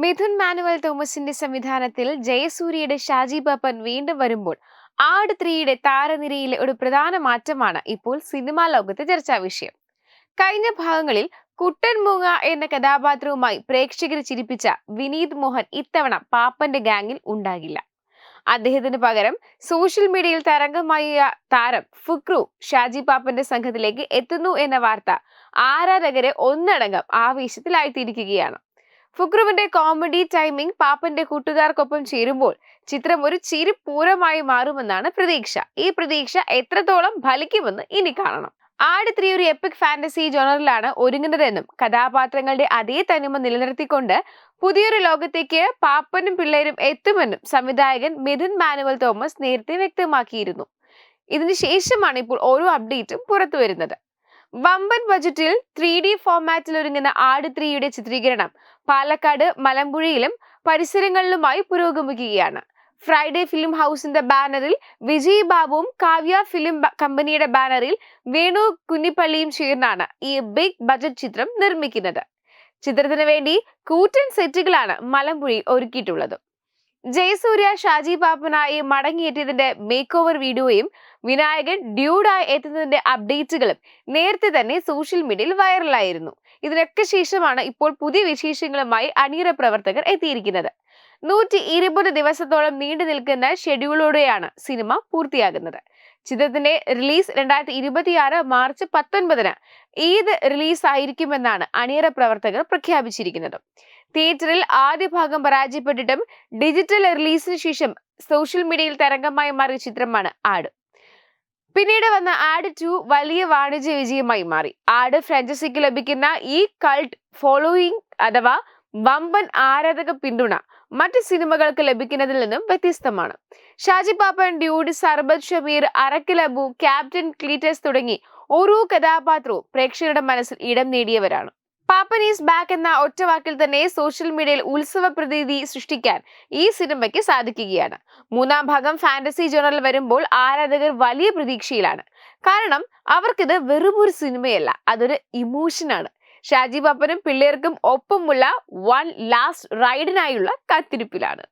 Mithun manual തോമസിന്റെ സംവിധാനത്തിൽ ജയസൂര്യയുടെ ഷാജി പാപ്പൻ വീണ്ടും വരുമ്പോൾ ആട് ത്രീയുടെ താരനിരയിലെ ഒരു പ്രധാന മാറ്റമാണ് ഇപ്പോൾ സിനിമാ ലോകത്തെ ചർച്ചാ വിഷയം. കഴിഞ്ഞ ഭാഗങ്ങളിൽ കുട്ടൻ മൂങ്ങ എന്ന കഥാപാത്രവുമായി പ്രേക്ഷകരെ ചിരിപ്പിച്ച വിനീത് മോഹൻ ഇത്തവണ പാപ്പന്റെ ഗാങ്ങിൽ ഉണ്ടാകില്ല. അദ്ദേഹത്തിന് പകരം സോഷ്യൽ മീഡിയയിൽ തരംഗമായ താരം ഫുക്രു ഷാജി പാപ്പന്റെ സംഘത്തിലേക്ക് എത്തുന്നു എന്ന വാർത്ത ആരാധകരെ ഒന്നടങ്കം ആവേശത്തിലായിത്തിരിക്കുകയാണ് ഫുക്രുവിന്റെ കോമഡി ടൈമിംഗ് പാപ്പന്റെ കൂട്ടുകാർക്കൊപ്പം ചേരുമ്പോൾ ചിത്രം ഒരു ചിരിപൂരമായി മാറുമെന്നാണ് പ്രതീക്ഷ. ഈ പ്രതീക്ഷ എത്രത്തോളം ഫലിക്കുമെന്ന് ഇനി കാണണം. ആട് ത്രീ ഒരു എപ്പിക് ഫാന്റസി ജോണറിലാണ് ഒരുങ്ങുന്നതെന്നും കഥാപാത്രങ്ങളുടെ അതേ തനിമ നിലനിർത്തിക്കൊണ്ട് പുതിയൊരു ലോകത്തേക്ക് പാപ്പനും പിള്ളേരും എത്തുമെന്നും സംവിധായകൻ മിഥുൻ മാനുവൽ തോമസ് നേരത്തെ വ്യക്തമാക്കിയിരുന്നു. ഇതിനു ശേഷമാണ് ഇപ്പോൾ ഓരോ അപ്ഡേറ്റും പുറത്തു വരുന്നത് വമ്പൻ ബജറ്റിൽ ത്രീ ഡി ഫോർമാറ്റിൽ ഒരുങ്ങുന്ന ആട് ത്രീയുടെ ചിത്രീകരണം പാലക്കാട് മലമ്പുഴയിലും പരിസരങ്ങളിലുമായി പുരോഗമിക്കുകയാണ്. ഫ്രൈഡേ ഫിലിം ഹൗസിന്റെ ബാനറിൽ വിജയ് ബാബുവും കാവ്യ ഫിലിം കമ്പനിയുടെ ബാനറിൽ വേണു കുഞ്ഞിപ്പള്ളിയും ചേർന്നാണ് ഈ ബിഗ് ബജറ്റ് ചിത്രം നിർമ്മിക്കുന്നത്. ചിത്രത്തിന് വേണ്ടി കൂറ്റൻ സെറ്റുകളാണ് മലമ്പുഴി ഒരുക്കിയിട്ടുള്ളത്. ജയസൂര്യ ഷാജി പാപ്പനായി മടങ്ങിയെത്തിയതിന്റെ മേക്ക് ഓവർ വീഡിയോയും വിനായകൻ ഡ്യൂഡായി എത്തുന്നതിന്റെ അപ്ഡേറ്റുകളും നേരത്തെ തന്നെ സോഷ്യൽ മീഡിയയിൽ വൈറലായിരുന്നു ഇതിനൊക്കെ ശേഷമാണ് ഇപ്പോൾ പുതിയ വിശേഷങ്ങളുമായി അണിയറ പ്രവർത്തകർ എത്തിയിരിക്കുന്നത്. നൂറ്റി ഇരുപത് ദിവസത്തോളം നീണ്ടു നിൽക്കുന്ന ഷെഡ്യൂളോടെയാണ് സിനിമ പൂർത്തിയാകുന്നത്. ചിത്രത്തിന്റെ റിലീസ് രണ്ടായിരത്തി ഇരുപത്തിയാറ് മാർച്ച് പത്തൊൻപതിന് ഈദ് റിലീസ് ആയിരിക്കുമെന്നാണ് അണിയറ പ്രവർത്തകർ പ്രഖ്യാപിച്ചിരിക്കുന്നത്. തിയേറ്ററിൽ ആദ്യ ഭാഗം പരാജയപ്പെട്ടിട്ടും ഡിജിറ്റൽ റിലീസിന് ശേഷം സോഷ്യൽ മീഡിയയിൽ തരംഗമായി മാറിയ ചിത്രമാണ് ആട്. പിന്നീട് വന്ന ആഡ് ടു വലിയ വാണിജ്യ വിജയമായി മാറി. ആഡ് ഫ്രാഞ്ചൈസിക്ക് ലഭിക്കുന്ന ഈ കൾട്ട് ഫോളോയിങ് അഥവാ വമ്പൻ ആരാധക പിന്തുണ മറ്റ് സിനിമകൾക്ക് ലഭിക്കുന്നതിൽ നിന്നും വ്യത്യസ്തമാണ്. ഷാജി പാപ്പൻ ഡ്യൂഡ് സർബത് ഷമീർ അറക്കിലബു ക്യാപ്റ്റൻ ക്ലീറ്റസ് തുടങ്ങി ഓരോ കഥാപാത്രവും പ്രേക്ഷകരുടെ മനസ്സിൽ ഇടം നേടിയവരാണ്. പാപ്പൻ ഈസ് ബാക്ക് എന്ന ഒറ്റ വാക്കിൽ തന്നെ സോഷ്യൽ മീഡിയയിൽ ഉത്സവ പ്രതീതി സൃഷ്ടിക്കാൻ ഈ സിനിമയ്ക്ക് സാധിക്കുകയാണ്. മൂന്നാം ഭാഗം ഫാന്റസി ജേണൽ വരുമ്പോൾ ആരാധകർ വലിയ പ്രതീക്ഷയിലാണ്. കാരണം അവർക്കിത് വെറുമൊരു സിനിമയല്ല അതൊരു ഇമോഷനാണ് ഷാജി പാപ്പനും പിള്ളേർക്കും ഒപ്പമുള്ള വൺ ലാസ്റ്റ് റൈഡിനായുള്ള കാത്തിരിപ്പിലാണ്.